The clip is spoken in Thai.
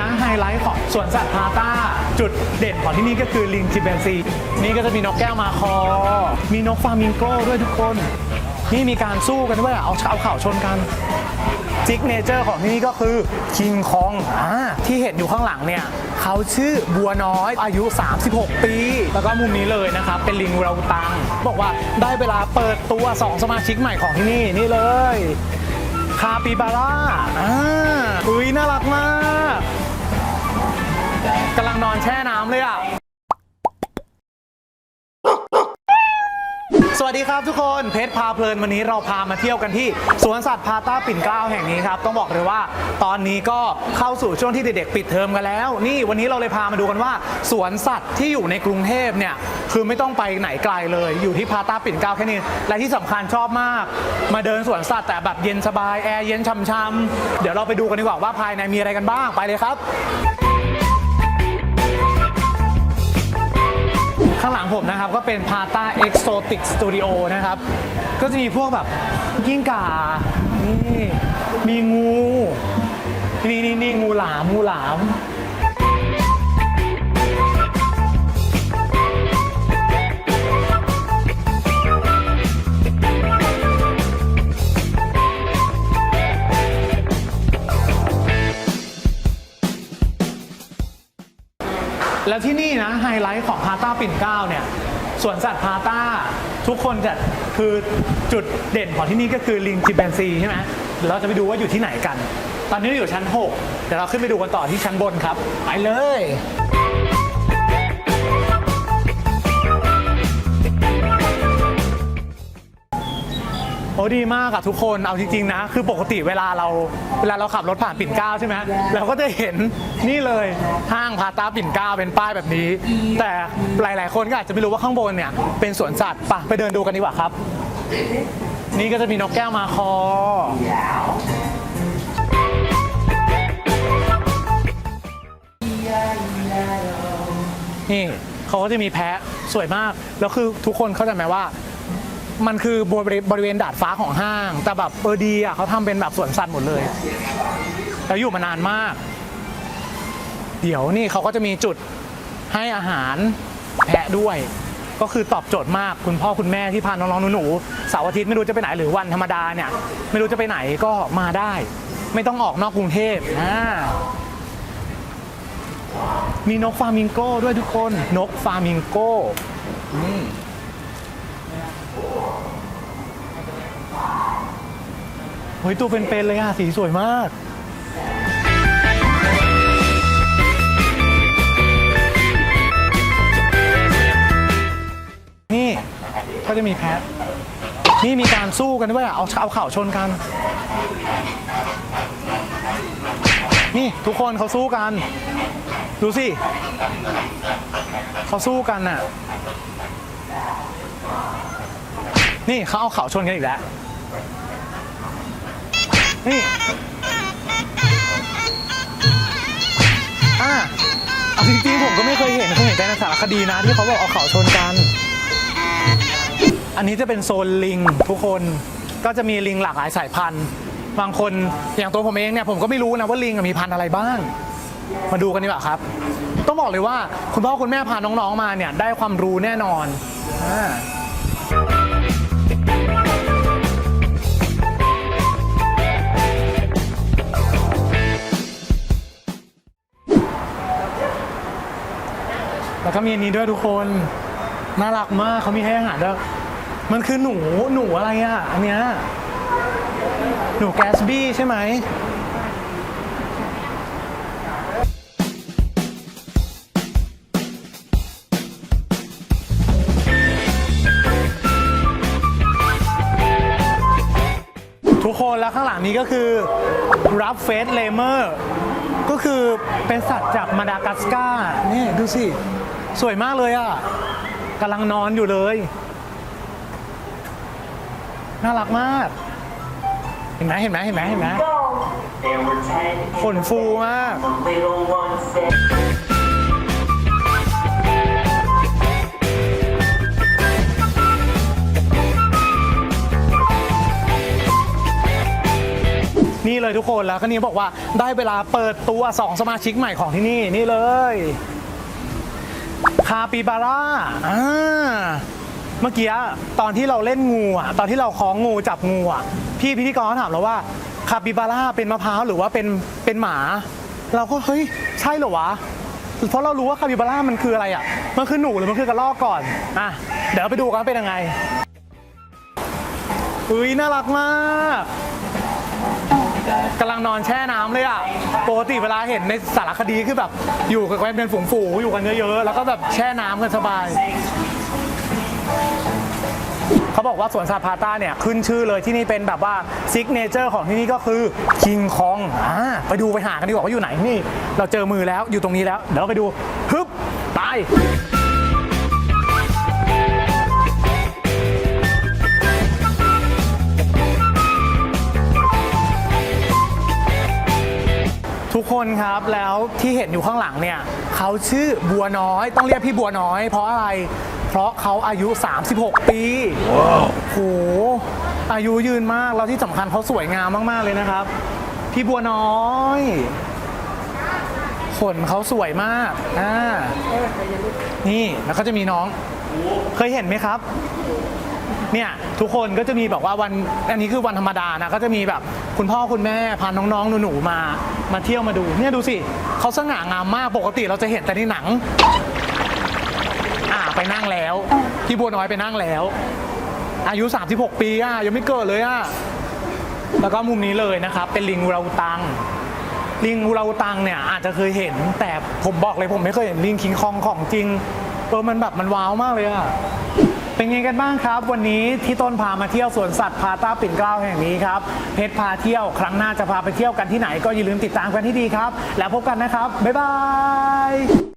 นะไฮไลท์ของสวนสัตว์พาต้า จุดเด่นของที่นี่ก็คือลิงจิมแปนซี นี่ก็จะมีนกแก้วมาคอ มีนกฟามิงโก้ด้วยทุกคน นี่มีการสู้กันด้วยเอาเอาเข่าชนกันซิกเนเจอร์ของที่นี่ก็คือคิงคองอที่เห็นอยู่ข้างหลังเนี่ยเขาชื่อบัวน้อยอายุ 36 ปี แล้วก็มุมนี้เลยนะครับ เป็นลิงเราตัง บอกว่าได้เวลาเปิดตัว 2 สมาชิกใหม่ของที่นี่ นี่เลย คาปิบาร่าอ่าอุ้ยน่ารักมาก กำลังนอนแช่น้ำเลยอะ สวัสดีครับทุกคนเพชรพาเพลินวันนี้เราพามาเที่ยวกันที่สวนสัตว์พาต้าปิ่นเกล้าแห่งนี้ครับ ต้องบอกเลยว่าตอนนี้ก็เข้าสู่ช่วงที่เด็กๆปิดเทอมกันแล้ว นี่วันนี้เราเลยพามาดูกันว่า สวนสัตว์ที่อยู่ในกรุงเทพเนี่ยคือไม่ต้องไปไหนไกลเลย อยู่ที่พาต้าปิ่นเกล้าแค่นี้และที่สำคัญชอบมาก มาเดินสวนสัตว์แต่แบบเย็นสบายแอร์เย็นช่ำๆเดี๋ยวเราไปดูกันดีกว่าว่าภายในมีอะไรกันบ้างไปเลยครับ ข้างหลังผมนะครับก็เป็น Pata Exotic Studio นะครับ ก็จะมีพวกแบบกิ้งก่านี่มีงู นี่นี่นี่งูหลามงูหลาม ไฮไลท์ของพาต้าปิ่นเก้าเนี่ยสวนสัตว์พาต้าทุกคนจะคือจุดเด่นของที่นี่ก็คือลิงจิมแปนซีใช่ไหมเดี๋ยวเราจะไปดูว่าอยู่ที่ไหนกัน ตอนนี้อยู่ชั้น 6 เดี๋ยวเราขึ้นไปดูกันต่อที่ชั้นบนครับ ไปเลย อ้ดีมากอะทุกคนเอาจริงๆนะ คือปกติเวลาเราเวลาเราขับรถผ่านปิ่นเกล้าใช่ไหมเราก็จะเห็นนี่เลยห้างพาตาปิ่นเกล้าเป็นป้ายแบบนี้ แต่หลายๆคนก็อาจจะไม่รู้ว่าข้างบนเนี่ยเป็นสวนสัตว์ปะไปเดินดูกันดีกว่าครับ นี่ก็จะมีนกแก้วมาคอนี่เขาก็จะมีแพะสวยมาก แล้วคือทุกคนเข้าใจไหมว่า มันคือบริเวณบริเวณดาดฟ้าของห้าง แต่แบบเออดีอะเขาทำเป็นแบบสวนสัตว์หมดเลยแล้วอยู่มานานมาก เดี๋ยวนี่เขาก็จะมีจุดให้อาหารแพะด้วย ก็คือตอบโจทย์มากคุณพ่อคุณแม่ที่พาน้องๆหนูๆเสาร์อาทิตย์ไม่รู้จะไปไหนหรือวันธรรมดาเนี่ย ไม่รู้จะไปไหนก็มาได้ ไม่ต้องออกนอกกรุงเทพอ่ามีนกฟามิงโก้ด้วยทุกคนนกฟามิงโก้นี่ เฮ้ยตัวเป็นๆเลยอะสีสวยมาก นี่ก็จะมีแพทนี่มีการสู้กันด้วยอะเอาเอาเข่าชนกัน นี่ทุกคนเขาสู้กัน ดูสิเขาสู้กันน่ะ นี่เขาเอาเข่าชนกันอีกแล้ว นี่อะเอาจริงๆผมก็ไม่เคยเห็นเคยเห็นแต่ในสารคดีนะที่เขาบอกเอาเขาชนกัน อันนี้จะเป็นโซนลิงทุกคนก็จะมีลิงหลากหลายสายพันธุ์บางคนอย่างตัวผมเองเนี่ยผมก็ไม่รู้นะว่าลิงมีพันธุ์อะไรบ้าง มาดูกันดีกว่าครับ ต้องบอกเลยว่าคุณพ่อคุณแม่พาน้องๆมาเนี่ยได้ความรู้แน่นอนอ่า แล้วก็มีอันนี้ด้วยทุกคน น่ารักมากเขามีให้อาหารด้วยมันคือหนูหนูอะไรอะอันเนี้ยหนูแกสบี้ใช่ไหมทุกคนแล้วข้างหลังนี้ก็คือรับเฟสเลเมอร์ก็คือเป็นสัตว์จากมาดากัสการ์นี่ดูสิ สวยมากเลยอะกำลังนอนอยู่เลย น่ารักมาก เห็นไหมเห็นไหมเห็นไหมเห็นไหม There were ten ขนฟูมากนี่เลยทุกคนแล้วก็นี่บอกว่าได้เวลาเปิดตัว 2 สมาชิกใหม่ของที่นี่นี่เลย คาปิบาร่าอ่าเมื่อกี้ตอนที่เราเล่นงูอะตอนที่เราคล้องงูจับงูอะพี่พิธีกรเขาถามเราว่าคาปิบาร่าเป็นมะพร้าวหรือว่าเป็นเป็นหมา เราก็เฮ้ยใช่เหรอวะ เพราะเรารู้ว่าคาปิบาร่ามันคืออะไรอะมันคือหนูหรือมันคือกระรอกก่อนอะเดี๋ยวเราไปดูกันว่าเป็นยังไงอุ้ยน่ารักมาก กำลังนอนแช่น้ำเลยอะปกติเวลาเห็นในสารคดีคือแบบ อยู่กับกันเป็นฝูงๆอยู่กันเยอะๆแล้วก็แบบแช่น้ำกันสบาย เขาบอกว่าสวนสัตว์พาต้าเนี่ยขึ้นชื่อเลยที่นี่เป็นแบบว่าซิกเนเจอร์ของที่นี่ก็คือคิงคองอ่าไปดูไปหากันดีกว่าว่าอยู่ไหนนี่ เราเจอมือแล้วอยู่ตรงนี้แล้ว เดี๋ยวเราไปดูฮึบไปทุ นครับ แล้วที่เห็นอยู่ข้างหลังเนี่ยเขาชื่อบัวน้อยต้องเรียกพี่บัวน้อย เพราะอะไร เพราะเขาอายุ 36 ปีโหอายุยืนมากแล้วที่สำคัญเขาสวยงามมากๆเลยนะครับ พี่บัวน้อยขนเขาสวยมากอ่านี่แล้วก็จะมีน้อง เคยเห็นไหมครับ เนี่ยทุกคนก็จะมีแบบว่าวันอันนี้คือวันธรรมดานะก็จะมีแบบคุณพ่อคุณแม่พาน้องๆหนูๆมามาเที่ยวมาดูเนี่ยดูสิเขาสง่างามมากปกติเราจะเห็นแต่ในหนัง อ่าไปนั่งแล้วพี่บัวน้อยไปนั่งแล้ว อายุ 36 ปีอะยังไม่เกิดเลยอะแล้วก็มุมนี้เลยนะครับ เป็นลิงอูราอูตังลิงอูราอูตังเนี่ยอาจจะเคยเห็น แต่ผมบอกเลยผมไม่เคยเห็นลิงคิงคองของจริงเออมันแบบมันว้าวมากเลยอะ เป็นไงกันบ้างครับ วันนี้ที่ต้นพามาเที่ยวสวนสัตว์พาต้าปิ่นเกล้าแห่งนี้ครับเพชรพาเที่ยวครั้งหน้าจะพาไปเที่ยวกันที่ไหนก็อย่าลืมติดตามกันที่ดีครับ แล้วพบกันนะครับบ๊ายบาย